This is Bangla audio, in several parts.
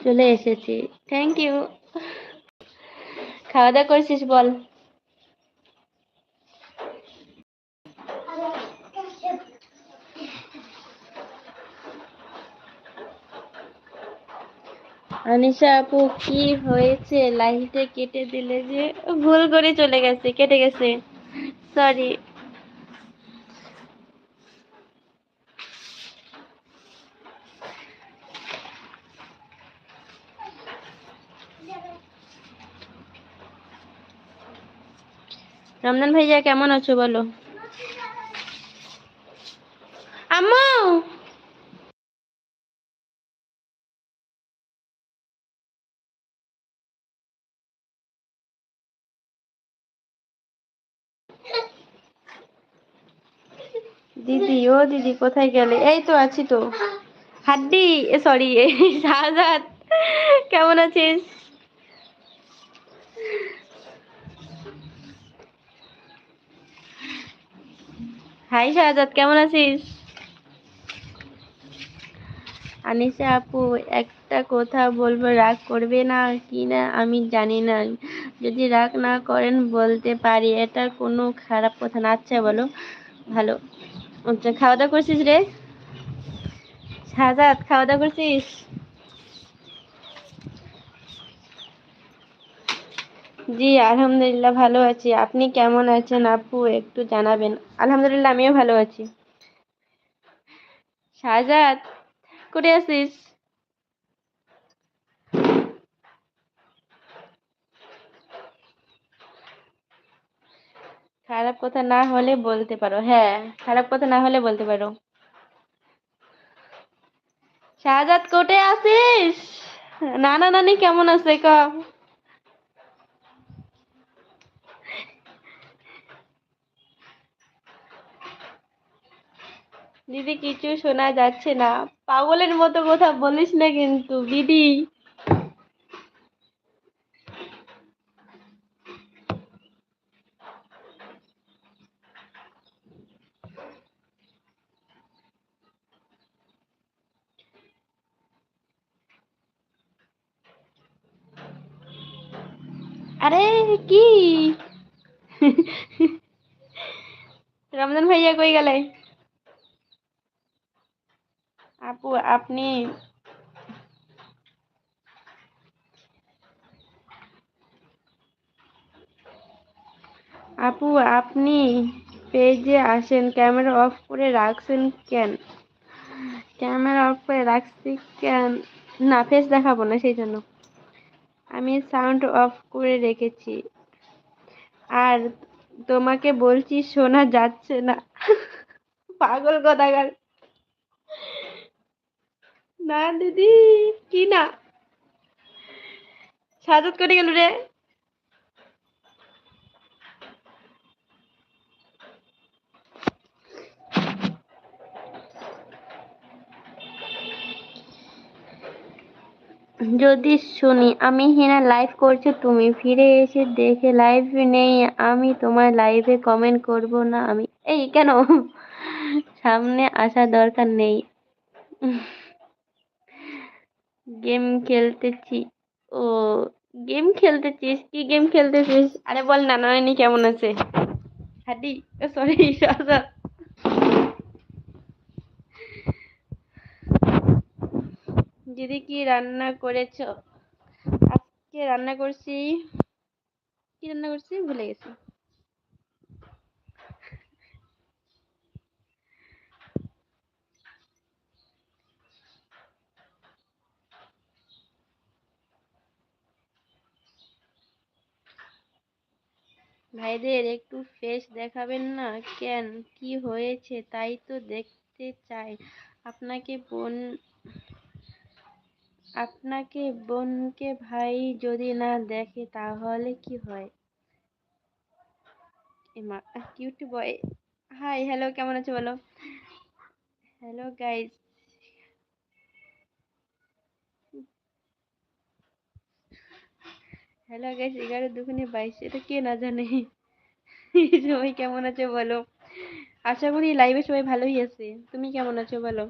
চলে এসেছি। থ্যাংক ইউ খাওয়া দাওয়া করছিস বল। আনিশা আপু, কি হয়েছে? লাইটে কেটে দিলে যে ভুল করে চলে গেছে, কেটে গেছে। সরি রমজান ভাইয়া কেমন আছো বলো? আম্মু! দিদি, ও দিদি, কোথায় গেলে? এই তো আছি তো। হাড্ডি সরি শাহজাদ কেমন আছিস? হাই শাহজাদ কেমন আছিস? আনিসা আপু একটা কথা বলব রাগ করবে না কি না আমি জানি না। যদি রাগ না করেন বলতে পারি এটা কোনো খারাপ কথা না। আচ্ছা বলো ভালো। আচ্ছা খাওয়া দাওয়া করছিস রে? শাহজাদ খাওয়া দাওয়া করছিস? জি, আলহামদুলিল্লাহ ভালো আছি। আপনি কেমন আছেন আপু? একটু জানাবেন। আলহামদুলিল্লাহ, আমিও ভালো আছি। শাহজাদ করে আছিস? খারাপ কথা না হলে বলতে পারো। হ্যাঁ খারাপ কথা না হলে বলতে পারো। শাহজাদ কোটে আছিস? নানা, নানি কেমন আছে ক দিদি কিছু শোনা যাচ্ছে না। পাগলের মতো কথা বলিস না কিন্তু, দিদি। আরে কি? রমজান ভাইয়া কই গেলে আপু আপনি আপু, আপনি পেজে আসেন, ক্যামেরা অফ করে রাখছেন কেন? ক্যামেরা অফ করে রাখছি কেন? না ফেস দেখাবো না, সেই জন্য। আমি সাউন্ড অফ করে রেখেছি। আর তোমাকে বলছি, শোনা যাচ্ছে না। পাগল কথাকার না দিদি, কি না? সাজাত করে গেল রে? যদি শুনি, আমি হিনা লাইভ করছ, তুমি ফিরে এসে দেখে লাইভ নেই। আমি তোমার লাইভে কমেন্ট করব না। আমি এই কেন? সামনে আসা দরকার নেই। গেম খেলতেছি। ও গেম খেলতেছিস? কি গেম খেলতেছিস? আরে বল না নানি কেমন আছে? হাডি সরি শাহজাদ দিদি কি রান্না করেছ? আজকে রান্না করছি, কি রান্না করছি? ভুলে গেছি। ভাইদের একটু ফেস দেখাবেন না? কেন? কি হয়েছে? তাই তো দেখতে চাই। আপনাকে বোন, আপনাকে বোনকে ভাই যদি না দেখে, তাহলে কি হয়? এমা কিউট বয় হাই হ্যালো কেমন আছো বলো? হ্যালো গাইস হ্যালো গাইস এগারো দুগুনি বাইশ, এটা কে না জানে? সবাই কেমন আছো বলো? আশা করি লাইভে সবাই ভালোই আছে। তুমি কেমন আছো বলো?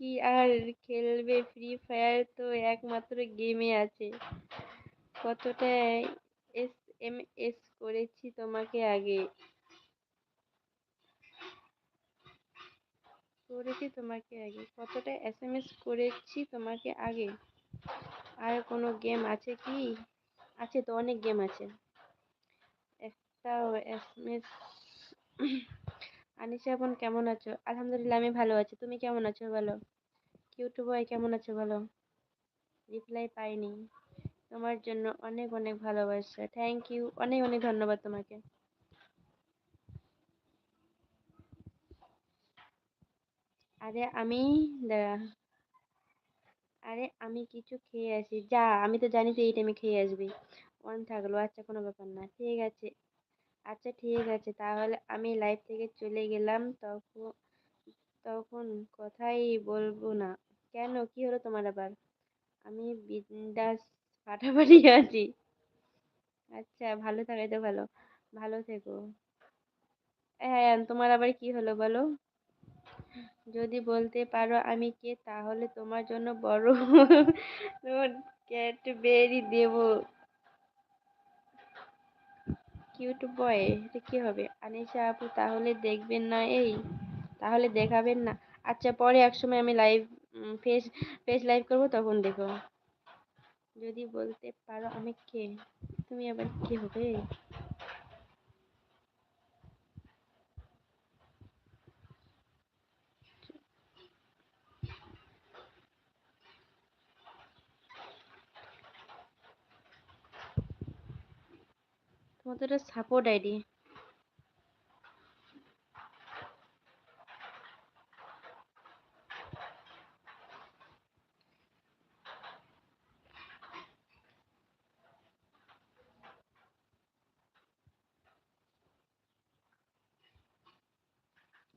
কি আর খেলবে? ফ্রি ফায়ার তো একমাত্র গেমে আছে। কতটা এস এম এস করেছি তোমাকে আগে? করেছি তোমাকে আগে। কতটা এস এম এস করেছি তোমাকে আগে? আর কোনো গেম আছে কি? আছে তো, অনেক গেম আছে। একটাও এস এম এস বোন কেমন আছো? আলহামদুলিল্লাহ, আমি ভালো আছি। তুমি কেমন আছো বলো? কিউটু কেমন আছো বলো? রিপ্লাই পাইনি। তোমার জন্য অনেক অনেক ভালোবাসা। থ্যাংক ইউ অনেক অনেক ধন্যবাদ তোমাকে। আরে আমি, দাঁড়া। আরে আমি কিছু খেয়ে আসি। যা, আমি তো জানি তুই এই টাইমে খেয়ে আসবি। অন থাকল আচ্ছা কোনো ব্যাপার না, ঠিক আছে। আচ্ছা ঠিক আছে, তাহলে আমি লাইভ থেকে চলে গেলাম, তখন তখন কথাই বলব না। কেন? কি হলো তোমার আবার? আমি বিন্দাস ফাটাফাটি আছি। আচ্ছা ভালো থাকাই তো ভালো। ভালো থেকো। হ্যাঁ তোমার আবার কি হলো বলো? যদি বলতে পারো আমি কে, তাহলে তোমার জন্য বড় ক্যাটবেরি দেব। কিউট বয়, এটা কি হবে? আনিশা আপু, তাহলে দেখবেন না এই? তাহলে দেখাবেন না? আচ্ছা পরে এক সময় আমি লাইভ ফেস ফেস লাইভ করব, তখন দেখো যদি বলতে পারো আমি কে? তুমি আবার কি হবে? তোমার তো এটা সাপোর্ট আইডি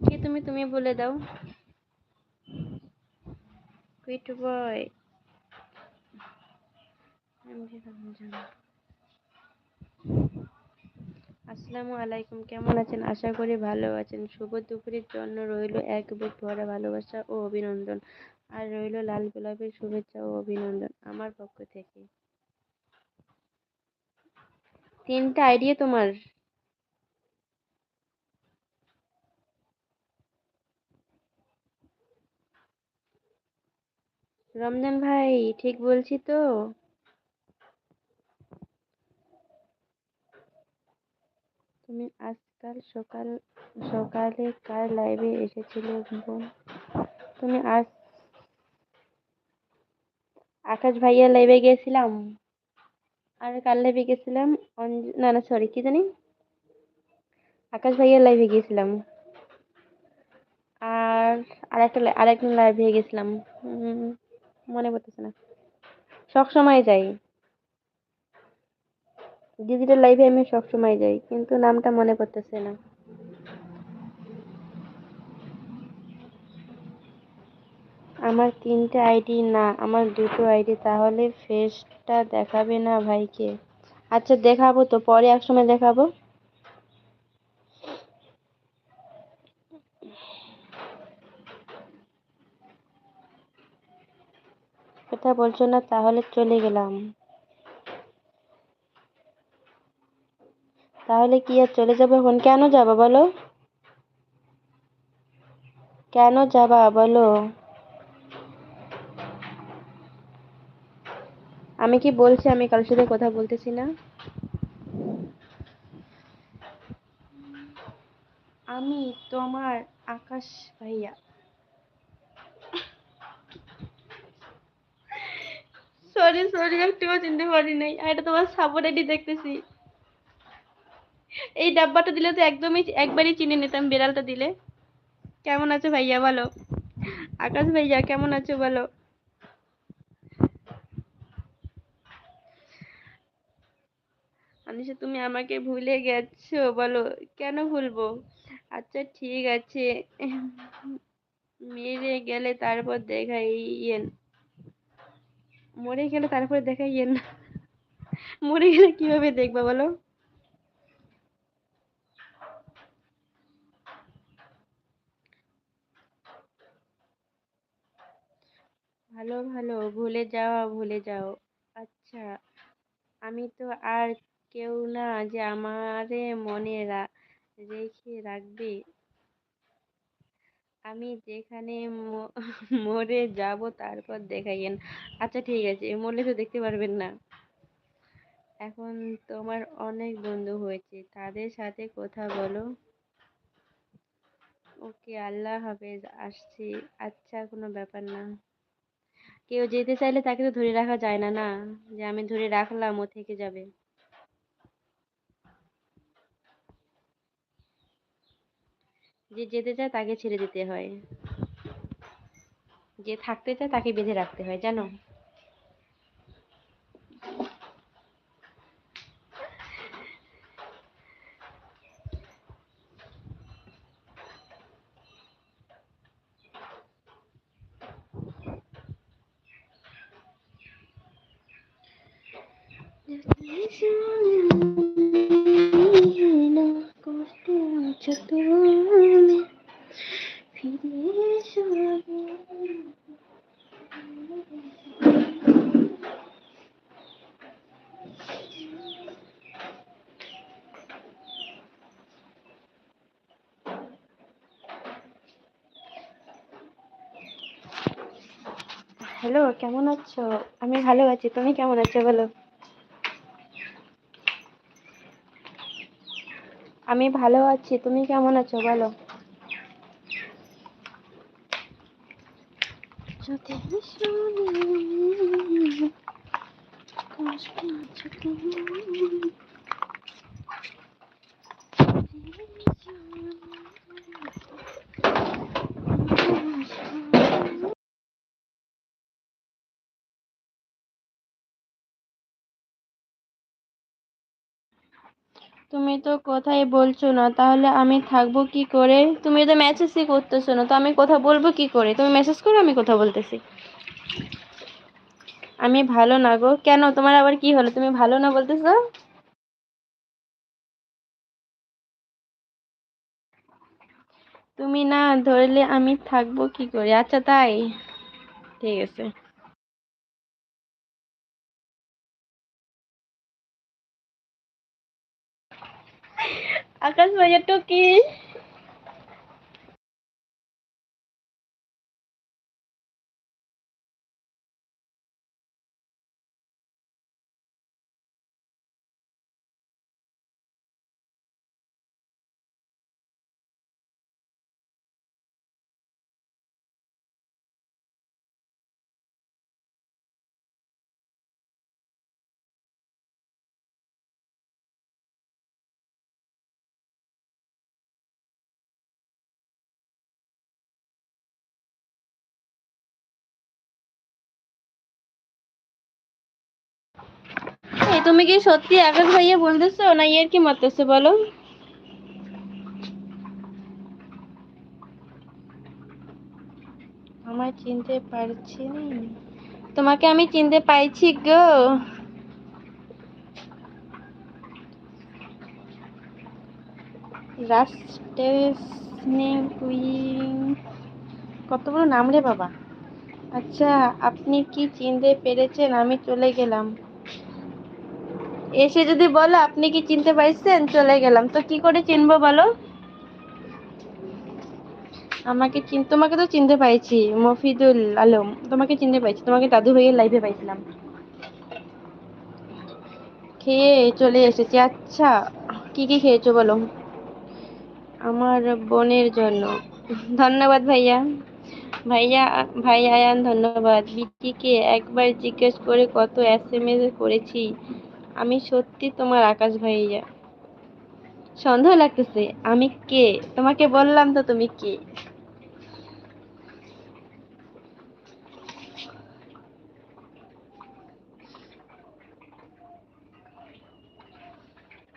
কি তুমি তুমি বলে দাও। কুইট বয় আসসালামু আলাইকুম, কেমন আছেন? আশা করি ভালো আছেন। শুভ দুপুরের জন্য রইল এক বুক ভরা ভালোবাসা ও অভিনন্দন আর রইল লাল গোলাপের শুভেচ্ছা ও অভিনন্দন আমার পক্ষ থেকে। তিনটা আইডিয়া তোমার। রমজান ভাই, ঠিক বলছি তো? তুমি আজকাল সকাল, সকালে কার লাইভে এসেছিলে বোন? তুমি আজ আকাশ ভাইয়ার লাইভে গেছিলাম। আর কার লাইভে গেছিলাম? না না সরি কি জানি? আকাশ ভাইয়ার লাইভে গিয়েছিলাম আর আরেকটা আরেকটা লাইভে গেছিলাম। মনে পড়তেছে না। সব সময় যাই। ডিজিটাল লাইভে আমি সব সময় যাই, কিন্তু নামটা মনে পড়তেছে না। আমার তিনটে আইডি না, আমার দুটো আইডি তাহলে ফেসটা দেখাবে না ভাইকে। আচ্ছা দেখাবো তো, পরে এক সময় দেখাবো। কথা বলছো না, তাহলে চলে গেলাম। তাহলে কি আর চলে যাব এখন? কেন যাবা বলো? কেন যাবা বলো? আমি কি বলছি? আমি কারোর সাথে কথা বলতেছি না? আমি তোমার আকাশ ভাইয়া। সরি সরি একটুও চিনতে পারি নাই। এটা তোমার সাপোর্ট আইডি দেখতেছি। এই ডাব্বাটা দিলে তো একদমই একবারই চিনে নিতাম, বিড়ালটা দিলে। কেমন আছো ভাইয়া বলো? আকাশ ভাইয়া, কেমন আছো বলো? আনিশা, তুমি আমাকে ভুলে গেছো, বলো। কেন ভুলবো? আচ্ছা ঠিক আছে। মেরে গেলে তারপর দেখাইয়েন মরে গেলে তারপরে দেখাইয়েন মরে গেলে কীভাবে দেখবা বলো? ভালো ভালো, ভুলে যাওয়া, ভুলে যাও। আচ্ছা আমি তো আর কেউ না যে আমারে মনে রা- রেখে রাখবে। আমি যেখানে মরে যাব তারপর দেখাইয়েন আচ্ছা ঠিক আছে মরলে তো দেখতে পারবেন না। এখন তোমার অনেক বন্ধু হয়েছে, তাদের সাথে কথা বলো। ওকে, আল্লাহ হাফেজ, আসছি। আচ্ছা কোনো ব্যাপার না। কেউ যেতে চাইলে তাকে তো ধরে রাখা যায় না না? যে আমি ধরে রাখলাম, ও থেকে যাবে। যে যেতে চায় তাকে ছেড়ে দিতে হয়। যে থাকতে চায় তাকে বেঁধে রাখতে হয়, জানো কষ্টে আছো তুমি ফিরে এসো হ্যালো কেমন আছো? আমি ভালো আছি তুমি কেমন আছো বলো? আমি ভালো আছি তুমি কেমন আছো বলো? যদি শুনি তুমি তো কথাই বলছো না, তাহলে আমি থাকব কি করে? তুমি তো মেসেজই করতেছো না, তো আমি কথা বলব কি করে? তুমি মেসেজ করো, আমি কথা বলতেছি। আমি ভালো না গো। কেন? তোমার আবার কি হলো? তুমি ভালো না বলতেছো? তুমি না ধরলে আমি থাকব কি করে? আচ্ছা তাই। ঠিক আছে। আকাশ ভাইয়া তো তুমি কি সত্যি আকাশ ভাইয়া বলতেছো না ইয়ের কি মারতেছো বলো? আমার চিনতে পারছি তোমাকে আমি চিনতে পাইছি গো। কত বড় নাম রে বাবা। আচ্ছা আপনি কি চিনতে পেরেছেন? আমি চলে গেলাম। এসে যদি বলো, আপনি কি চিনতে পারছেন? চলে গেলাম। তো কি করে চিনবো বলো? আমাকে চিন, তোমাকে তো চিনতে পাইছি, মফিদুল আলম। তোমাকে চিনতে পাইছি, তোমাকে দাদু ভাইয়ের লাইভে পাইছিলাম। খেয়ে চলে এসেছি। আচ্ছা কি কি খেয়েছো বলো? আমার বোনের জন্য। ধন্যবাদ ভাইয়া। ভাইয়া, ভাই আয়ান, ধন্যবাদ। বিটিকে একবার জিজ্ঞেস করে কত এস এম এস করেছি। আমি সত্যি তোমার আকাশ ভাইয়া। সন্দেহ লাগতেছে, আমি কে? তোমাকে বললাম তো তুমি কে?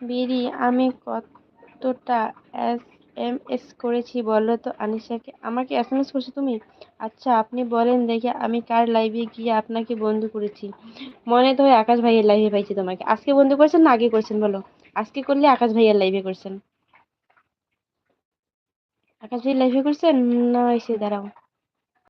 বিড়ি, আমি কতটা এস এম এস করেছি, বলো তো আনিশাকে। আমাকে এস এম এস করছ তুমি? আচ্ছা আপনি বলেন দেখি আমি কার লাইভে গিয়ে আপনাকে বন্ধু করেছি। মনে তো হয় আকাশ ভাইয়ের লাইভে পাইছি তোমাকে। আজকে বন্ধু করেছেন না আগে করেছেন, বলো। আজকে করলে আকাশ ভাইয়ের লাইভে করছেন। আকাশ ভাইয়ের লাইভে করছেন? না, এসে দাঁড়াও।